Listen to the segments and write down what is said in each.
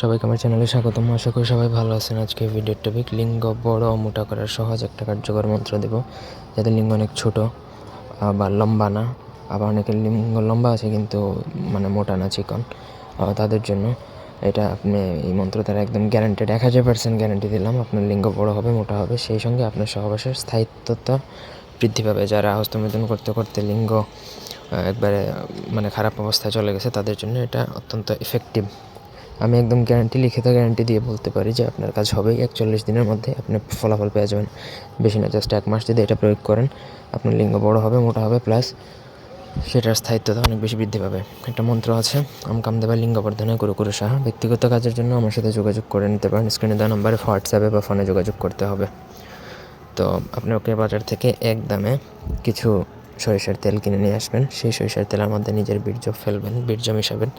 সবাইকে আমার চ্যানেলে স্বাগতম। আশা করি সবাই ভালো আছেন। আজকে ভিডিওর টপিক লিঙ্গ বড় মোটা করার সহজ একটা কার্যকর মন্ত্র দেব। যাদের লিঙ্গ অনেক ছোট বা লম্বা না, আবার অনেকের লিঙ্গ লম্বা আছে কিন্তু মানে মোটা না চিকন তাদের জন্য এটা আপনি এই মন্ত্র দ্বারা একদম গ্যারান্টেড এক হাজার পার্সেন্ট গ্যারান্টি দিলাম, আপনার লিঙ্গ বড় হবে, মোটা হবে। সেই সঙ্গে আপনার সহবাসের স্থায়িত্বতা বৃদ্ধি পাবে। যারা হস্তমৈথুন করতে করতে লিঙ্গ একবারে মানে খারাপ অবস্থায় চলে গেছে, তাদের জন্য এটা অত্যন্ত ইফেক্টিভ আমি একদম গ্যারান্টি লিখিত গ্যারান্টি দিয়ে বলতে পারি যে আপনার কাজ হবেই। একচল্লিশ দিনের মধ্যে আপনি ফলাফল পেয়ে যাবেন। বেশি না জাস্ট এক মাস যদি এটা প্রয়োগ করেন, আপনার লিঙ্গ বড় হবে, মোটা হবে প্লাস সেটার স্থায়িত্বতা অনেক বেশি বৃদ্ধি পাবে। একটা মন্ত্র আছে, আম কামদেবা লিঙ্গ বর্ধনে গুরু গুরু সাহা। ব্যক্তিগত কাজের জন্য আমার সাথে যোগাযোগ করে নিতে পারেন। স্ক্রিনে দেওয়া নম্বরে হোয়াটসঅ্যাপে বা ফোনে যোগাযোগ করতে হবে। তো আপনাকে বাজার থেকে এক দামে কিছু সরিষার তেল কিনে নিয়ে আসবেন। সেই সরিষার তেলের মধ্যে নিজের বীর্য ফেলবেন, বীর্য মেশাবেন,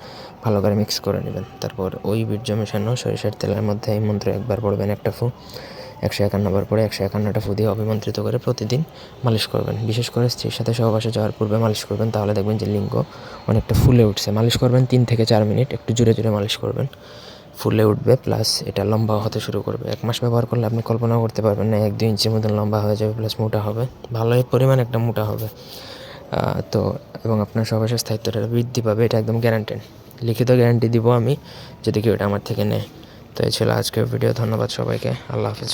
ভালো করে মিক্স করে নেবেন। তারপর ওই বীর্য মেশানো সরিষার তেলের মধ্যে এই মন্ত্র একবার পড়বেন একটা ফু, একশো একান্ন বার পরে একশো একান্নটা ফু দিয়ে অভিমন্ত্রিত করে প্রতিদিন মালিশ করবেন। বিশেষ করে স্ত্রীর সাথে সহবাসে যাওয়ার পূর্বে মালিশ করবেন, তাহলে দেখবেন যে লিঙ্গ অনেকটা ফুলে উঠছে। মালিশ করবেন তিন থেকে চার মিনিট, একটু জুড়ে জুড়ে মালিশ করবেন। ফুলে উঠবে প্লাস এটা লম্বা হতে শুরু করবে। এক মাস ব্যবহার করলে আপনি কল্পনাও করতে পারবেন না, এক দুই ইঞ্চির মতন লম্বা হয়ে যাবে প্লাস মোটা হবে। ভালোই পরিমাণ একটা মোটা হবে। তো, এবং আপনার সবাসের স্থায়িত্বটা বৃদ্ধি পাবে, এটা একদম গ্যারান্টেড লিখিত গ্যারান্টি দিব আমি, যদি কেউ এটা আমার থেকে নেয়। তো এই ছিল আজকের ভিডিও ধন্যবাদ সবাইকে, আল্লাহ হাফিজ।